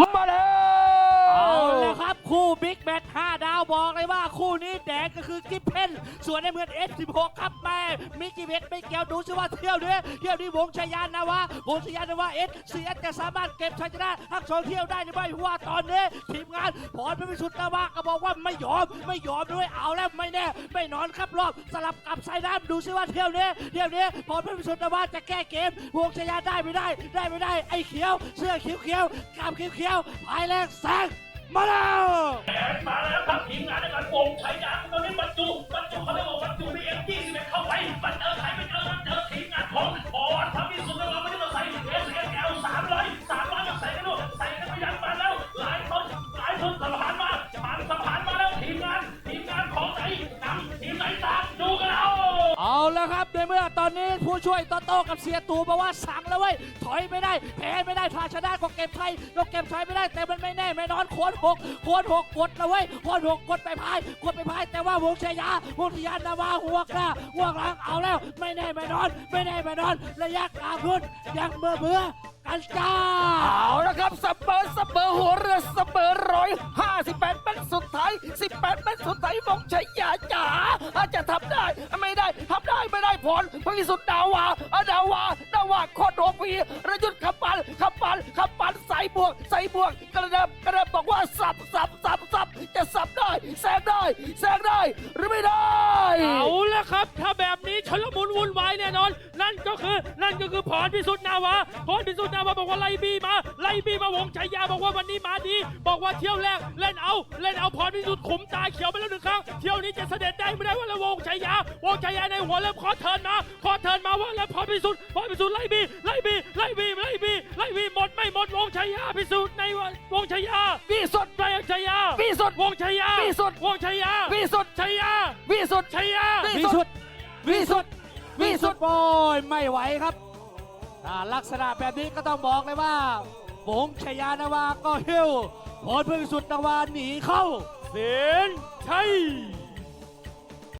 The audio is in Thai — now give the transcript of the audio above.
ม บอกเลยว่าคู่นี้แดงก็คือกิฟเพนส่วนในเมือง F16 ครับแม่มิกกี้เพชรไม่เกี่ยวดูซิว่าเที่ยวนี้เที่ยวนี้วงชยานนาวาวงชยานนาวาเอสซีเอสจะสามารถเก็บชัยชนะทั้งสองเที่ยวได้หรือไม่ว่าตอนนี้ทีมงานพรพิสุทธิ์นาวาก็บอกว่าไม่ยอมไม่ยอมด้วยเอาแล้วไม่แน่ไม่นอนครับรอบสลับกับไซน้ำดูซิว่าเที่ยวนี้เที่ยวนี้พรพิสุทธิ์นาวาจะแก้เกมวงชยานได้ไม่ได้ได้ไม่ได้ไอ้เขียวเสื้อเขียวเขียวกามเขียวเขียวๆพายแรงแซง มาแล้วมาแล้วครับทีมงานในการว แล้วครับในเมื่อตอนนี้ผู้ช่วยโตโต้กับเสียตูบอกว่าสั่งแล้วเว้ยถอยไม่ได้แพ้ไม่ได้ถ้าชนะก็เก็บชัยก็เก็บชัยไม่ได้แต่มันไม่แน่ไม่นอนโคนหกโคนหกกดนะเว้ยโคนหกกดไปพายกดไปพายแต่ว่าวงชยาวงชยานาวาหัวกหน้าหัวกลังเอาแล้ว ไม่แน่ไม่นอน ไม่แน่ไม่นอนระยะกลางรุ่นยังเบื่อเบื่อกันจ้าเอาละครับสเปอร์สเปอร์หัวเรือสเปอร์ อยห้าสิบแปดเป็นสุดท้ายสิบแปดเป็นสุดท้ายมงชัยยาจ๋าอาจจะทำได้ ไม่ได้ทำได้ไม่ได้ผลพระวิสุทธิ์ดาวาดาวาดาวาโคตรโอฟีระยุทธ์ขับปันขับปันขับปันใส่บวกใส่บวกกระเดิบกระเดิบบอกว่าสับสับ แซงได้แซงได้หรือไม่ได้เอาละครับ ถ้าแบบนี้ชลมุนวุ่นวายแน่นอน นั่นก็คือนั่นก็คือพรพิสุทธิ์นาวาพรพิสุทธิ์นาวาบอกว่าไล่บีมา ไล่บีมาวงชัยยาบอกว่าวันนี้มาดี บอกว่าเที่ยวแรกเล่นเอาเล่นเอาพรพิสุทธิ์ขุมตาเขียวไปแล้วหนึ่งครั้งเที่ยวนี้จะเสด็จได้ไม่ได้ว่าละวงชัยยาวงชัยยาในหัวเริ่มขอเทินมาขอเทินมาว่าแล้วพรพิสุทธิ์พรพิสุทธิ์ไล่บีไล่บีไล่บีไล่บี ไล่บีหมดไม่หมดวงชัยยาพิสุทธิ์ในวงชัยยาวิสุทธิ์ไล่ชัยยาวิสุทธิ์วงชัยยาพิสุทธิ์วงชัยยาวิสุทธิ์ชัยยาวิสุทธิ์ชัยยาวิสุทธิ์วิสุทธิ์วิสุทธิ์โอ้ยไม่ไหวครับลักษณะแบบนี้ก็ต้องบอกเลยว่าหงชยานาวาก็หิ้วพรพิสุทธิ์นาวาหนีเข้าเสียนชัย